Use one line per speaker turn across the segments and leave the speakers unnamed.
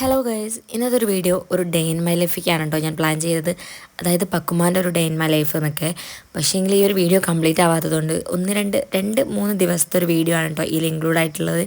Hello guys ഇന്നത്തെ ഒരു video ഒരു ഡേ ഇൻ മൈ ലൈഫിക്കാണ് കേട്ടോ ഞാൻ പ്ലാൻ ചെയ്തത്. അതായത് പക്കുമാന്റെ ഒരു ഡേ ഇൻ മൈ ലൈഫ് എന്നൊക്കെ. പക്ഷേങ്കിൽ ഈ ഒരു വീഡിയോ കംപ്ലീറ്റ് ആവാത്തതുകൊണ്ട് ഒന്ന് രണ്ട് രണ്ട് മൂന്ന് ദിവസത്തെ ഒരു വീഡിയോ ആണ് കേട്ടോ ഇതിൽ ഇൻക്ലൂഡ് ആയിട്ടുള്ളത്.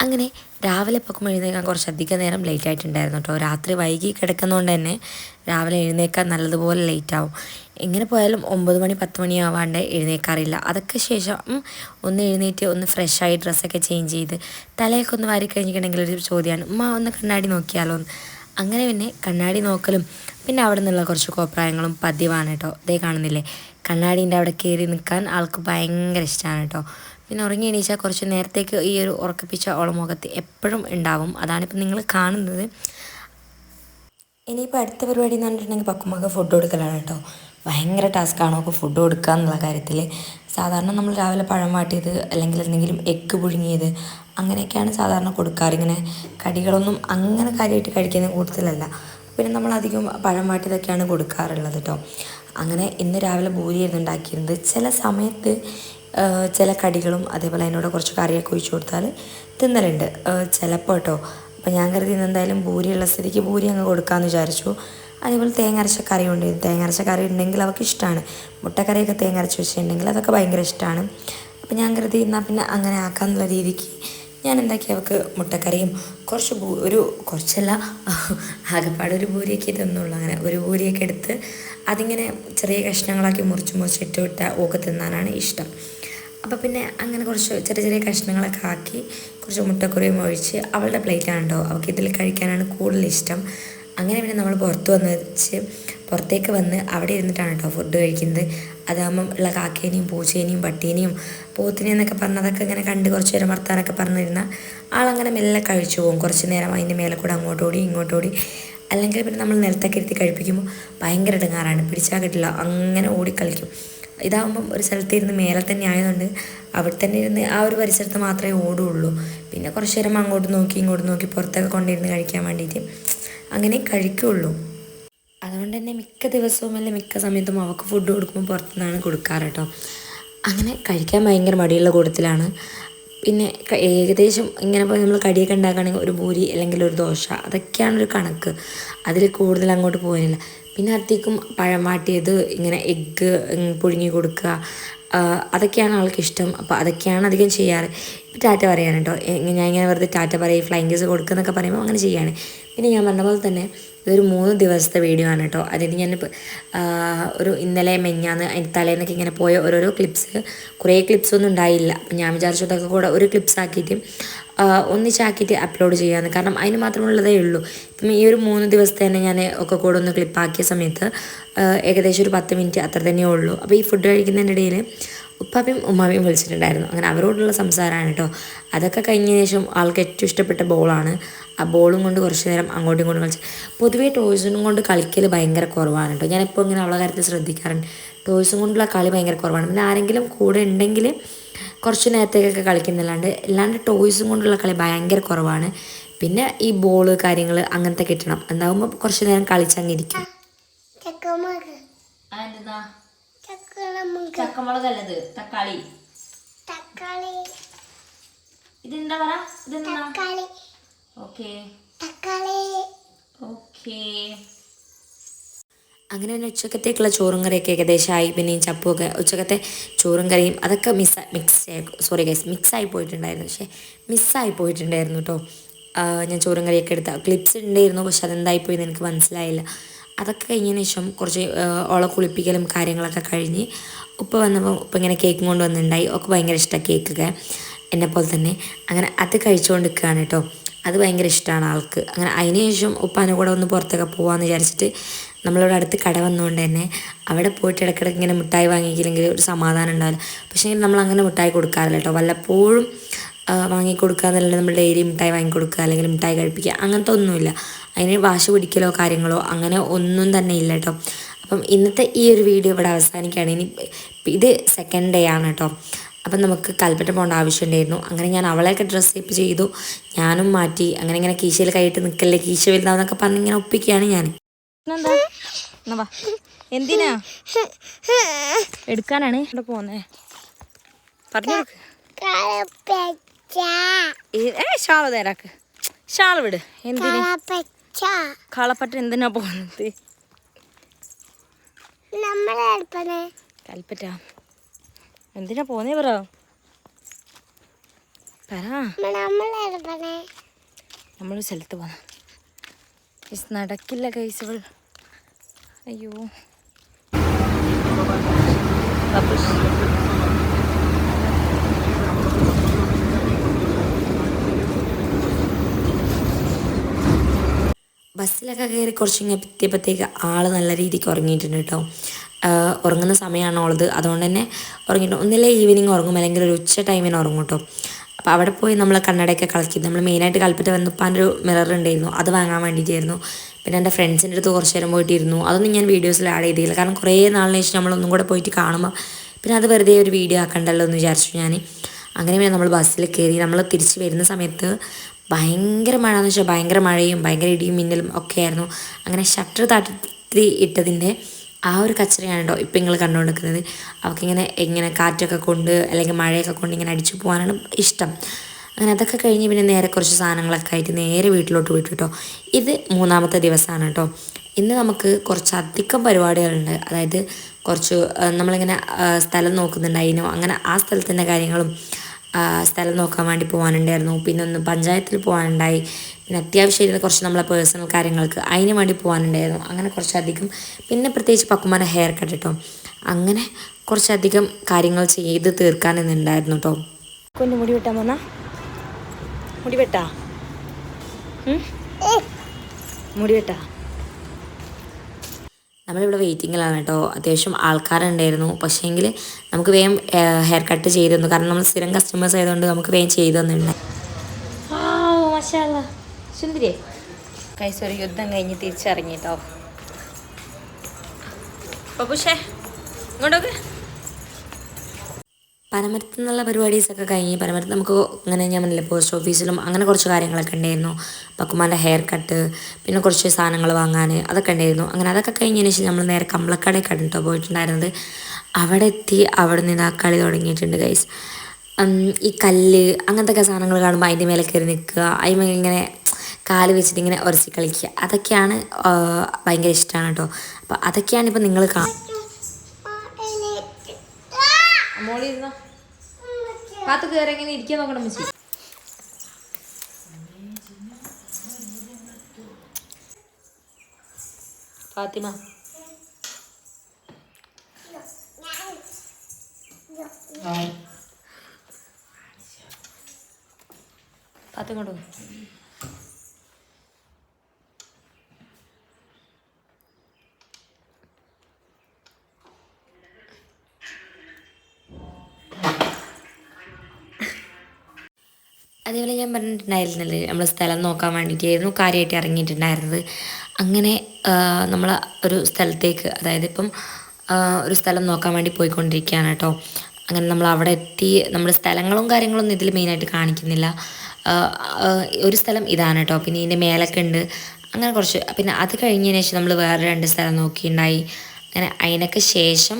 അങ്ങനെ രാവിലെ പക്കുമ്പോൾ എഴുന്നേക്കാൻ കുറച്ചധികം നേരം ലേറ്റ് ആയിട്ടുണ്ടായിരുന്നു കേട്ടോ രാത്രി വൈകി കിടക്കുന്നതുകൊണ്ട് തന്നെ രാവിലെ എഴുന്നേക്കാൻ നല്ലതുപോലെ ലേറ്റ് ആവും. എങ്ങനെ പോയാലും ഒമ്പത് മണി പത്ത് മണി ആവാണ്ട് എഴുന്നേക്കാറില്ല. അതൊക്കെ ശേഷം ഒന്ന് എഴുന്നേറ്റ് ഒന്ന് ഫ്രഷായി ഡ്രസ്സൊക്കെ ചേഞ്ച് ചെയ്ത് തലയൊക്കെ ഒന്ന് വാരി കഴിഞ്ഞിട്ടുണ്ടെങ്കിൽ ഒരു ചോദ്യമാണ് ഉമ്മ ഒന്ന് കണ്ണാടി നോക്കിയാലോ? അങ്ങനെ പിന്നെ കണ്ണാടി നോക്കലും പിന്നെ അവിടെ നിന്നുള്ള കുറച്ച് കോപ്രായങ്ങളും പതിവാണ് കേട്ടോ ഇതേ കാണുന്നില്ലേ? കണ്ണാടീന്റെ അവിടെ കയറി നിൽക്കാൻ ആൾക്ക് ഭയങ്കര ഇഷ്ടമാണ് കേട്ടോ. പിന്നെ ഉറങ്ങി എണീച്ചാൽ കുറച്ച് നേരത്തേക്ക് ഈ ഒരു ഉറക്കപ്പിച്ച ഓളമുഖത്ത് എപ്പോഴും ഉണ്ടാവും. അതാണിപ്പോൾ നിങ്ങൾ കാണുന്നത്. ഇനിയിപ്പോൾ അടുത്ത പരിപാടി എന്ന് പറഞ്ഞിട്ടുണ്ടെങ്കിൽ പക്കുമൊക്കെ ഫുഡ് കൊടുക്കലാണ് കേട്ടോ. ഭയങ്കര ടാസ്ക്കാണ് ഒക്കെ ഫുഡ് കൊടുക്കുക എന്നുള്ള കാര്യത്തിൽ. സാധാരണ നമ്മൾ രാവിലെ പഴം വാട്ടിയത് അല്ലെങ്കിൽ എന്തെങ്കിലും എഗ്ഗ് പുഴുങ്ങിയത് അങ്ങനെയൊക്കെയാണ് സാധാരണ കൊടുക്കാറ്. ഇങ്ങനെ കടികളൊന്നും അങ്ങനെ കാര്യമായിട്ട് കഴിക്കുന്ന കൂട്ടത്തിലല്ല പിന്നെ നമ്മൾ അധികം പഴം വാട്ടിയതൊക്കെയാണ് കൊടുക്കാറുള്ളത് കേട്ടോ അങ്ങനെ ഇന്ന് രാവിലെ ഭൂരിയായിരുന്നു ഉണ്ടാക്കിയിരുന്നത്. ചില സമയത്ത് ചില കടികളും അതേപോലെ അതിനോട് കുറച്ച് കറിയൊക്കെ ഒഴിച്ചു കൊടുത്താൽ തിന്നലുണ്ട്. ചിലപ്പോൾ കേട്ടോ അപ്പോൾ ഞാൻ കരുതി എന്തായാലും ഭൂരിയുള്ള സ്ഥിതിക്ക് ഭൂരി അങ്ങ് കൊടുക്കാമെന്ന് വിചാരിച്ചു. അതേപോലെ തേങ്ങ അരച്ച കറി ഉണ്ട്. തേങ്ങ അരച്ച കറി ഉണ്ടെങ്കിൽ അവൾക്ക് ഇഷ്ടമാണ് മുട്ടക്കറിയൊക്കെ തേങ്ങ അരച്ച് വെച്ചിട്ടുണ്ടെങ്കിൽ അതൊക്കെ ഭയങ്കര ഇഷ്ടമാണ് അപ്പോൾ ഞാൻ കരുതി എന്നാൽ പിന്നെ അങ്ങനെ ആക്കാമെന്നുള്ള രീതിക്ക് ഞാൻ എന്താക്കി അവൾക്ക് മുട്ടക്കറിയും കുറച്ച് ഒരു കുറച്ചല്ല ആകെപ്പാട് ഒരു ഭൂരിയൊക്കെ തിന്നുള്ളൂ. അങ്ങനെ ഒരു ഭൂരിയൊക്കെ എടുത്ത് അതിങ്ങനെ ചെറിയ കഷ്ണങ്ങളാക്കി മുറിച്ച് മുറിച്ചിട്ട് വിട്ട ഓക്കെ തിന്നാനാണ് ഇഷ്ടം. അപ്പോൾ പിന്നെ അങ്ങനെ കുറച്ച് ചെറിയ ചെറിയ കഷ്ണങ്ങളൊക്കെ ആക്കി കുറച്ച് മുട്ടക്കുറിയും ഒഴിച്ച് അവളുടെ പ്ലേറ്റാണ് കേട്ടോ അവൾക്ക് ഇതിൽ കഴിക്കാനാണ് കൂടുതൽ ഇഷ്ടം. അങ്ങനെ പിന്നെ നമ്മൾ പുറത്ത് വന്ന് വെച്ച് പുറത്തേക്ക് വന്ന് അവിടെ ഇരുന്നിട്ടാണ് കേട്ടോ ഫുഡ് കഴിക്കുന്നത്. അതാകുമ്പം ഉള്ള കാക്കേനെയും പൂച്ചേനെയും പട്ടീനെയും പോത്തിനെയും എന്നൊക്കെ പറഞ്ഞ് അതൊക്കെ ഇങ്ങനെ കണ്ട് കുറച്ച് നേരം വർത്താനൊക്കെ പറഞ്ഞിരുന്ന ആളങ്ങനെ മെല്ലെ കഴിച്ചു പോകും. കുറച്ച് നേരം അതിന്റെ മേലെ കൂടെ അങ്ങോട്ടോടി ഇങ്ങോട്ടോടി അല്ലെങ്കിൽ പിന്നെ നമ്മൾ നിലത്തൊക്കെ ഇരുത്തി കഴിപ്പിക്കുമ്പോൾ ഭയങ്കര ഇടങ്ങാറാണ്. പിടിച്ചാൽ കിട്ടില്ല. അങ്ങനെ ഓടിക്കളിക്കും ഇതാകുമ്പം ഒരു സ്ഥലത്ത് ഇരുന്ന് മേലെ തന്നെ ആയതുകൊണ്ട് അവിടെ തന്നെ ഇരുന്ന് ആ ഒരു പരിസരത്ത് മാത്രമേ ഓടുകയുള്ളൂ പിന്നെ കുറച്ച് നേരം അങ്ങോട്ട് നോക്കി ഇങ്ങോട്ട് നോക്കി പുറത്തൊക്കെ കൊണ്ടിരുന്ന് കഴിക്കാൻ വേണ്ടിയിട്ട് അങ്ങനെ കഴിക്കുകയുള്ളൂ അതുകൊണ്ട് തന്നെ മിക്ക ദിവസവും അല്ലെ മിക്ക സമയത്തും അവൾക്ക് ഫുഡ് കൊടുക്കുമ്പോൾ പുറത്തുനിന്നാണ് കൊടുക്കാറ് കേട്ടോ അങ്ങനെ കഴിക്കാൻ ഭയങ്കര മടിയുള്ള കൂട്ടത്തിലാണ്. പിന്നെ ഏകദേശം ഇങ്ങനെ ഇപ്പോൾ നമ്മൾ കടിയൊക്കെ ഉണ്ടാക്കുകയാണെങ്കിൽ ഒരു പൂരി അല്ലെങ്കിൽ ഒരു ദോശ അതൊക്കെയാണ് ഒരു കണക്ക്. അതിൽ കൂടുതൽ അങ്ങോട്ട് പോകുന്നില്ല പിന്നെ അത്തേക്കും പഴം വാട്ടിയത് ഇങ്ങനെ എഗ്ഗ് പുഴുങ്ങി കൊടുക്കുക അതൊക്കെയാണ് ആൾക്ക് ഇഷ്ടം. അപ്പോൾ അതൊക്കെയാണ് അധികം ചെയ്യാറ്. ടാറ്റ പറയാൻ കേട്ടോ ഞാൻ ഇങ്ങനെ വെറുതെ ടാറ്റ പറയും ഫ്ലൈങ് കൊടുക്കുക എന്നൊക്കെ പറയുമ്പോൾ അങ്ങനെ ചെയ്യാണ്. പിന്നെ ഞാൻ പറഞ്ഞ പോലെ തന്നെ ഇതൊരു മൂന്ന് ദിവസത്തെ വീഡിയോ ആണ് കേട്ടോ അതിന് ഞാൻ ഒരു ഇന്നലെ മെഞ്ഞാന്ന് അതിന്റെ തലേന്നൊക്കെ ഇങ്ങനെ പോയ ഓരോരോ ക്ലിപ്സ് കുറേ ക്ലിപ്സ് ഒന്നും ഉണ്ടായില്ല. അപ്പം ഞാൻ വിചാരിച്ചതൊക്കെ കൂടെ ഒരു ക്ലിപ്സ് ആക്കിയിട്ട് ഒന്നിച്ചാക്കിയിട്ട് അപ്ലോഡ് ചെയ്യാമെന്ന് കാരണം അതിന് മാത്രമുള്ളതേ ഉള്ളൂ. ഇപ്പം ഈ ഒരു മൂന്ന് ദിവസത്തെ തന്നെ ഞാൻ ഒക്കെ കൂടെ ഒന്ന് ക്ലിപ്പാക്കിയ സമയത്ത് ഏകദേശം ഒരു പത്ത് മിനിറ്റ് അത്ര തന്നെയേ ഉള്ളൂ. അപ്പോൾ ഈ ഫുഡ് കഴിക്കുന്നതിന്റെ ഇടയിൽ ഉപ്പാപ്പയും ഉമ്മാമയും വിളിച്ചിട്ടുണ്ടായിരുന്നു. അങ്ങനെ അവരോടുള്ള സംസാരമാണ് കേട്ടോ അതൊക്കെ കഴിഞ്ഞ ശേഷം ആൾക്ക് ഏറ്റവും ഇഷ്ടപ്പെട്ട ബോളാണ് ആ ബോളും കൊണ്ട് കുറച്ച് നേരം അങ്ങോട്ടും ഇങ്ങോട്ടും കളിച്ച് പൊതുവേ ടോയ്സിനും കൊണ്ട് കളിക്കൽ ഭയങ്കര കുറവാണ് കേട്ടോ ഞാനിപ്പോൾ ഇങ്ങനെ അവളെ കാര്യത്തിൽ ശ്രദ്ധിക്കാറുണ്ട്. ടോയ്സും കൊണ്ടുള്ള കളി ഭയങ്കര കുറവാണ്. പിന്നെ ആരെങ്കിലും കൂടെ ഉണ്ടെങ്കിൽ കുറച്ച് നേരത്തേക്കൊക്കെ കളിക്കുന്നില്ലാണ്ട് അല്ലാണ്ട് ടോയ്സും കൊണ്ടുള്ള കളി ഭയങ്കര കുറവാണ്. പിന്നെ ഈ ബോൾ കാര്യങ്ങൾ അങ്ങനത്തെ കിട്ടണം. എന്താകുമ്പോൾ കുറച്ച് നേരം കളിച്ചങ്ങിരിക്കും. ചക്കമുളകല്ലത് തക്കാളി.
തക്കാളി.
ഇതെന്താ പറ? ഇതെന്താ ഓക്കേ.
തക്കാളി.
ഓക്കേ. അങ്ങനെ തന്നെ ഉച്ചക്കത്തേക്കുള്ള ചോറും കറിയൊക്കെ ഏകദേശം ആയി പിന്നെയും ചപ്പുമൊക്കെ ഉച്ചക്കത്തെ ചോറും കറിയും അതൊക്കെ മിസ് മിക്സ് സോറി ഗൈസ് മിക്സായി പോയിട്ടുണ്ടായിരുന്നു. പക്ഷേ മിസ്സായി പോയിട്ടുണ്ടായിരുന്നു കേട്ടോ ഞാൻ ചോറും കറിയൊക്കെ എടുത്ത. ക്ലിപ്സ് ഉണ്ടായിരുന്നു പക്ഷെ അതെന്തായിപ്പോയി എന്ന് എനിക്ക് മനസ്സിലായില്ല. അതൊക്കെ കഴിഞ്ഞതിന് ശേഷം കുറച്ച് ഓള കുളിപ്പിക്കലും കാര്യങ്ങളൊക്കെ കഴിഞ്ഞ് ഉപ്പ വന്നപ്പോൾ ഉപ്പ ഇങ്ങനെ കേക്കും കൊണ്ട് വന്നിട്ടുണ്ടായി ഒക്കെ ഭയങ്കര ഇഷ്ടമാണ് കേക്കൊക്കെ എന്നെ പോലെ തന്നെ. അങ്ങനെ അത് കഴിച്ചുകൊണ്ട് നിൽക്കുകയാണ് കേട്ടോ അത് ഭയങ്കര ഇഷ്ടമാണ് ആൾക്ക്. അങ്ങനെ അതിന് ശേഷം ഉപ്പാനെ കൂടെ ഒന്ന് പുറത്തൊക്കെ പോകാമെന്ന് വിചാരിച്ചിട്ട് നമ്മളിവിടെ അടുത്ത് കട വന്നുകൊണ്ട് തന്നെ അവിടെ പോയിട്ട് ഇടയ്ക്കിടയ്ക്ക് ഇങ്ങനെ മിഠായി വാങ്ങിക്കില്ലെങ്കിൽ ഒരു സമാധാനം ഉണ്ടാവില്ല. പക്ഷേ നമ്മൾ അങ്ങനെ മിഠായി കൊടുക്കാറില്ല കേട്ടോ. വല്ലപ്പോഴും വാങ്ങിക്കൊടുക്കുക എന്നല്ലാണ്ട് നമ്മൾ ഡെയിലി മിഠായി വാങ്ങിക്കൊടുക്കുക അല്ലെങ്കിൽ മിഠായി കഴിപ്പിക്കുക അങ്ങനത്തെ ഒന്നുമില്ല. അതിന് വാശി പിടിക്കലോ കാര്യങ്ങളോ അങ്ങനെ ഒന്നും തന്നെ ഇല്ല കേട്ടോ. അപ്പം ഇന്നത്തെ ഈ ഒരു വീഡിയോ ഇവിടെ അവസാനിക്കുകയാണ്. ഇനി ഇത് സെക്കൻഡ് ഡേ ആണ് കേട്ടോ. അപ്പം നമുക്ക് കൽപ്പറ്റ പോകേണ്ട ആവശ്യമുണ്ടായിരുന്നു. അങ്ങനെ ഞാൻ അവളെയൊക്കെ ഡ്രസ്സ് ഷേപ്പ് ചെയ്തു. ഞാനും മാറ്റി. അങ്ങനെ ഇങ്ങനെ കീശയിൽ കൈയിട്ട് നിൽക്കല്ലേ കീശ വലുതാന്നൊക്കെ പറഞ്ഞ് ഇങ്ങനെ ഒപ്പിക്കുകയാണ് ഞാൻ.
എന്താ വാ. എന്തിനാ? എടുക്കാനാണ് ഇവിടെ പോന്നേ പറഞ്ഞു ഷാൾ തരാക്ക് ഷാൾ വിട്. എന്തിന്? കളപ്പറ്റ എന്തിനാ പോകുന്നത് കൽപ്പറ്റ. എന്തിനാ പോന്നേ പറ? പറ. നമ്മളൊരു സ്ഥലത്ത് പോന്ന. നടക്കില്ല കൈസുകൾ അയ്യോ.
ബസ്സിലൊക്കെ കയറി കുറച്ചിങ്ങനെ എത്തിയപ്പോഴത്തേക്ക് ആൾ നല്ല രീതിക്ക് ഉറങ്ങിയിട്ടുണ്ട് കേട്ടോ. ഉറങ്ങുന്ന സമയമാണ് ഉള്ളത്? അതുകൊണ്ട് തന്നെ ഉറങ്ങിയിട്ട് ഒന്നില്ലേ ഈവനിങ് ഉറങ്ങും? അല്ലെങ്കിൽ ഒരു ഉച്ച ടൈമിന് ഉറങ്ങും കേട്ടോ അപ്പോൾ അവിടെ പോയി നമ്മൾ കണ്ണടയൊക്കെ കളക്കി. നമ്മൾ മെയിനായിട്ട് കൽപ്പറ്റ വന്നപ്പാന്റെ ഒരു മിറർ ഉണ്ടായിരുന്നു. അത് വാങ്ങാൻ വേണ്ടിയിട്ടായിരുന്നു പിന്നെ എന്റെ ഫ്രണ്ട്സിന്റെ അടുത്ത് കുറച്ച് നേരം പോയിട്ടിരുന്നു. അതൊന്നും ഞാൻ വീഡിയോസിൽ ആഡ് ചെയ്തില്ല. കാരണം കുറേ നാളിന് ശേഷം നമ്മളൊന്നും കൂടെ പോയിട്ട് കാണുമ്പോൾ പിന്നെ അത് വെറുതെ ഒരു വീഡിയോ ആക്കണ്ടല്ലോ എന്ന് വിചാരിച്ചു ഞാൻ അങ്ങനെ പിന്നെ നമ്മൾ ബസ്സിൽ കയറി നമ്മൾ തിരിച്ച് വരുന്ന സമയത്ത് ഭയങ്കര മഴ എന്ന് വെച്ചാൽ ഭയങ്കര മഴയും ഭയങ്കര ഇടിയും മിന്നലും ഒക്കെ ആയിരുന്നു. അങ്ങനെ ഷട്ടർ താഴ്ത്തി ഇട്ടതിന്റെ ആ ഒരു കച്ചറയാണ് കേട്ടോ ഇപ്പം നിങ്ങൾ കണ്ടുകൊണ്ടിരിക്കുന്നത് അവൾക്കിങ്ങനെ ഇങ്ങനെ കാറ്റൊക്കെ കൊണ്ട് അല്ലെങ്കിൽ മഴയൊക്കെ കൊണ്ട് ഇങ്ങനെ അടിച്ചു പോകാനാണ് ഇഷ്ടം. അങ്ങനെ അതൊക്കെ കഴിഞ്ഞ് പിന്നെ നേരെ കുറച്ച് സാധനങ്ങളൊക്കെ ആയിട്ട് നേരെ വീട്ടിലോട്ട് വിട്ടു കേട്ടോ ഇത് മൂന്നാമത്തെ ദിവസമാണ് കേട്ടോ ഇന്ന് നമുക്ക് കുറച്ചധികം പരിപാടികളുണ്ട്. അതായത് കുറച്ച് നമ്മളിങ്ങനെ സ്ഥലം നോക്കുന്നുണ്ടായിരുന്നു. അങ്ങനെ ആ സ്ഥലത്തിന്റെ കാര്യങ്ങളും സ്ഥലം നോക്കാൻ വേണ്ടി പോകാനുണ്ടായിരുന്നു പിന്നെ ഒന്ന് പഞ്ചായത്തിൽ പോകാനുണ്ടായി പിന്നെ അത്യാവശ്യമായിരുന്ന കുറച്ച് നമ്മളെ പേഴ്സണൽ കാര്യങ്ങൾക്ക്. അതിന് വേണ്ടി പോകാനുണ്ടായിരുന്നു അങ്ങനെ കുറച്ചധികം. പിന്നെ പ്രത്യേകിച്ച് പക്കുമാരെ ഹെയർ കട്ട് കേട്ടോ അങ്ങനെ കുറച്ചധികം കാര്യങ്ങൾ ചെയ്ത് തീർക്കാനെന്നുണ്ടായിരുന്നു കേട്ടോ
കൊണ്ട് മുടി വെട്ടാൻ വന്നാ? മുടി വെട്ടാ? മുടി വെട്ടാ?
നമ്മളിവിടെ വെയിറ്റിങ്ങിലാണ് കേട്ടോ. അത്യാവശ്യം ആൾക്കാരുണ്ടായിരുന്നു. പക്ഷേങ്കിൽ നമുക്ക് വേഗം ഹെയർ കട്ട് ചെയ്ത് തന്നു. കാരണം നമ്മൾ സ്ഥിരം കസ്റ്റമേഴ്സ് ആയതുകൊണ്ട് നമുക്ക് വേഗം ചെയ്ത് തന്നിട്ടുണ്ട്.
സുന്ദരിയെ. കൈസ് ഒരു യുദ്ധം കഴിഞ്ഞ് തിരിച്ചിറങ്ങിട്ടോ പപ്പുഷേ ഇങ്ങോട്ടൊക്കെ.
പനമരത്ത് നിന്നുള്ള പരിപാടീസൊക്കെ കഴിഞ്ഞ് പനമരത്ത് നമുക്ക് ഇങ്ങനെ ഞാൻ പറഞ്ഞില്ലേ പോസ്റ്റ് ഓഫീസിലും അങ്ങനെ കുറച്ച് കാര്യങ്ങളൊക്കെ ഉണ്ടായിരുന്നു. പക്കുമാന്റെ ഹെയർ കട്ട് പിന്നെ കുറച്ച് സാധനങ്ങൾ വാങ്ങാൻ അതൊക്കെ ഉണ്ടായിരുന്നു. അങ്ങനെ അതൊക്കെ കഴിഞ്ഞതിന് ശേഷം നമ്മൾ നേരെ കമ്പളക്കടയൊക്കെ കണ്ടിട്ടോ പോയിട്ടുണ്ടായിരുന്നത്. അവിടെ എത്തി അവിടെ നിന്ന് ആ കളി തുടങ്ങിയിട്ടുണ്ട് ഗൈസ് ഈ കല്ല് അങ്ങനത്തെ ഒക്കെ സാധനങ്ങൾ കാണുമ്പോൾ അതിന്റെ മേലെ കയറി നിൽക്കുക അതിന് ഇങ്ങനെ കാൽ വെച്ചിട്ട് ഇങ്ങനെ ഉരಸಿ കളിക്കുക. അതൊക്കെയാണ് ഭയങ്കര ഇഷ്ടമാണ് കേട്ടോ. അപ്പോൾ അതൊക്കെയാണ് ഇപ്പോൾ നിങ്ങൾ കാ
കാത്തു കയറി എങ്ങനെ ഇരിക്കാൻ നോക്കണം മിസ് ഫാത്തിമ. ഫാത്തിമ ഇങ്ങോട്ട്
അതേപോലെ ഞാൻ പറഞ്ഞിട്ടുണ്ടായിരുന്നില്ലേ നമ്മൾ സ്ഥലം നോക്കാൻ വേണ്ടിയിട്ടായിരുന്നു കാര്യമായിട്ട് ഇറങ്ങിയിട്ടുണ്ടായിരുന്നത്. അങ്ങനെ നമ്മൾ ഒരു സ്ഥലത്തേക്ക് അതായത് ഇപ്പം ഒരു സ്ഥലം നോക്കാൻ വേണ്ടി പോയിക്കൊണ്ടിരിക്കുകയാണ് കേട്ടോ. അങ്ങനെ നമ്മൾ അവിടെ എത്തി നമ്മുടെ സ്ഥലങ്ങളും കാര്യങ്ങളൊന്നും ഇതിൽ മെയിനായിട്ട് കാണിക്കുന്നില്ല. ഒരു സ്ഥലം ഇതാണ് കേട്ടോ. പിന്നെ ഇതിന്റെ മേലൊക്കെ ഉണ്ട്. അങ്ങനെ കുറച്ച് പിന്നെ അത് കഴിഞ്ഞതിന് ശേഷം നമ്മൾ വേറെ രണ്ട് സ്ഥലം നോക്കിയിട്ടുണ്ടായി. അങ്ങനെ അതിനൊക്കെ ശേഷം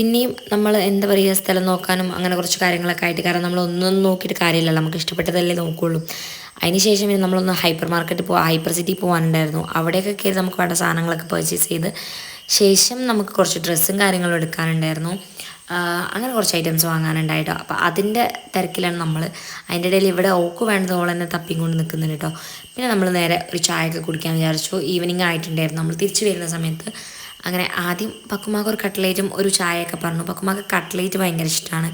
പിന്നെയും നമ്മൾ എന്താ പറയുക സ്ഥലം നോക്കാനും അങ്ങനെ കുറച്ച് കാര്യങ്ങളൊക്കെ ആയിട്ട് കാരണം നമ്മൾ ഒന്നും നോക്കിയിട്ട് കാര്യമില്ല നമുക്ക് ഇഷ്ടപ്പെട്ടതല്ലേ നോക്കുകയുള്ളൂ അതിനുശേഷം പിന്നെ നമ്മളൊന്ന് ഹൈപ്പർ മാർക്കറ്റ് പോകാം ഹൈപ്പർ സിറ്റി പോകാനുണ്ടായിരുന്നു അവിടെയൊക്കെ കയറി നമുക്ക് വേണ്ട സാധനങ്ങളൊക്കെ പർച്ചേസ് ചെയ്ത് ശേഷം നമുക്ക് കുറച്ച് ഡ്രസ്സും കാര്യങ്ങളും എടുക്കാനുണ്ടായിരുന്നു. അങ്ങനെ കുറച്ച് ഐറ്റംസ് വാങ്ങാനുണ്ടായിട്ടോ. അപ്പോൾ അതിന്റെ തിരക്കിലാണ് നമ്മൾ അതിന്റെ ഇടയിൽ ഇവിടെ ഓക്ക് വേണ്ടത് ഓൾ തന്നെ തപ്പിയും കൊണ്ട് നിൽക്കുന്നുണ്ട് കേട്ടോ പിന്നെ നമ്മൾ നേരെ ഒരു ചായയൊക്കെ കുടിക്കാൻ വിചാരിച്ചു. ഈവനിങ് ആയിട്ടുണ്ടായിരുന്നു. നമ്മൾ തിരിച്ചു വരുന്ന സമയത്ത് അങ്ങനെ ആദ്യം പക്കുമാക്ക് ഒരു കട്ട്ലേറ്റും ഒരു ചായയൊക്കെ പറഞ്ഞു. പക്കുമാക്ക് കട്ട്ലേറ്റ് ഭയങ്കര ഇഷ്ടമാണ്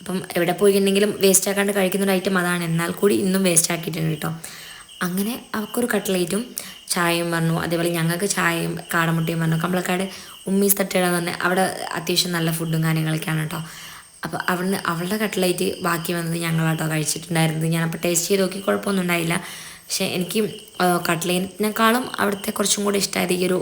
അപ്പം എവിടെ പോയിട്ടുണ്ടെങ്കിലും വേസ്റ്റ് ആക്കാണ്ട് കഴിക്കുന്ന ഒരു ഐറ്റം അതാണ്. എന്നാൽ കൂടി ഇന്നും വേസ്റ്റ് ആക്കിയിട്ടുണ്ട് കേട്ടോ. അങ്ങനെ അവർക്കൊരു കട്ട്ലേറ്റും ചായയും പറഞ്ഞു. അതേപോലെ ഞങ്ങൾക്ക് ചായയും കാടമുട്ടയും പറഞ്ഞു. കമ്പളക്കാട് ഉമ്മീസ് തട്ടയുടെ തന്നെ അവിടെ അത്യാവശ്യം നല്ല ഫുഡും കാര്യങ്ങളൊക്കെയാണ് കേട്ടോ. അപ്പോൾ അവിടുന്ന് അവളുടെ കട്ട്ലേറ്റ് ബാക്കി വന്നത് ഞങ്ങളാട്ടോ കഴിച്ചിട്ടുണ്ടായിരുന്നത്. ഞാനപ്പോൾ ടേസ്റ്റ് ചെയ്ത് നോക്കി കുഴപ്പമൊന്നും ഉണ്ടായില്ല. പക്ഷേ എനിക്ക് കട്ട്ലേറ്റിനേക്കാളും അവിടുത്തെ കുറച്ചും കൂടി ഇഷ്ടമായത് ഈ ഒരു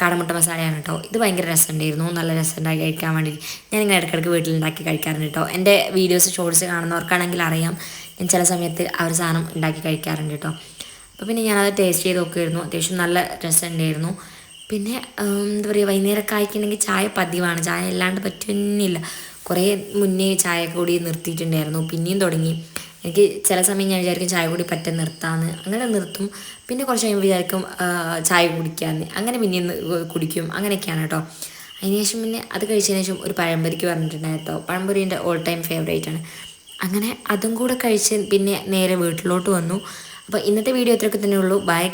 കാടമുട്ട മസാലയാണ് കേട്ടോ. ഇത് ഭയങ്കര രസമുണ്ടായിരുന്നു. നല്ല രസമുണ്ടാക്കി കഴിക്കാൻ വേണ്ടി ഞാനിങ്ങനെ ഇടയ്ക്കിടയ്ക്ക് വീട്ടിലുണ്ടാക്കി കഴിക്കാറുണ്ട് കേട്ടോ. എന്റെ വീഡിയോസ് ഷോർട്സ് കാണുന്നവർക്കാണെങ്കിൽ അറിയാം. ഞാൻ ചില സമയത്ത് ആ ഒരു സാധനം ഉണ്ടാക്കി കഴിക്കാറുണ്ട് കേട്ടോ. അപ്പോൾ പിന്നെ ഞാനത് ടേസ്റ്റ് ചെയ്ത് നോക്കുമായിരുന്നു അത്യാവശ്യം നല്ല രസമുണ്ടായിരുന്നു. പിന്നെ എന്താ പറയുക വൈകുന്നേരമൊക്കെ ആയിക്കുണ്ടെങ്കിൽ ചായ പതിവാണ്. ചായ അല്ലാണ്ട് പറ്റുന്നില്ല. കുറേ മുന്നേ ചായ കൂടി നിർത്തിയിട്ടുണ്ടായിരുന്നു. പിന്നെയും തുടങ്ങി. എനിക്ക് ചില സമയം ഞാൻ വിചാരിക്കും ചായ കൂടി പറ്റ നിർത്താമെന്ന് അങ്ങനെ നിർത്തും. പിന്നെ കുറച്ച് കഴിയുമ്പോൾ വിചാരിക്കും ചായ കുടിക്കാമെന്ന് അങ്ങനെ പിന്നെ കുടിക്കും. അങ്ങനെയൊക്കെയാണ് കേട്ടോ അതിനുശേഷം പിന്നെ അത് കഴിച്ചതിന് ശേഷം ഒരു പഴംപൊരിക്ക് പറഞ്ഞിട്ടുണ്ടായിരുന്നു പഴംപൊരി എന്റെ ഓൾ ടൈം ഫേവറേറ്റ് ആണ്. അങ്ങനെ അതും കൂടെ കഴിച്ച് പിന്നെ നേരെ വീട്ടിലോട്ട് വന്നു. അപ്പോൾ ഇന്നത്തെ വീഡിയോ ഇത്രയൊക്കെ തന്നെ ഉള്ളൂ. ബൈ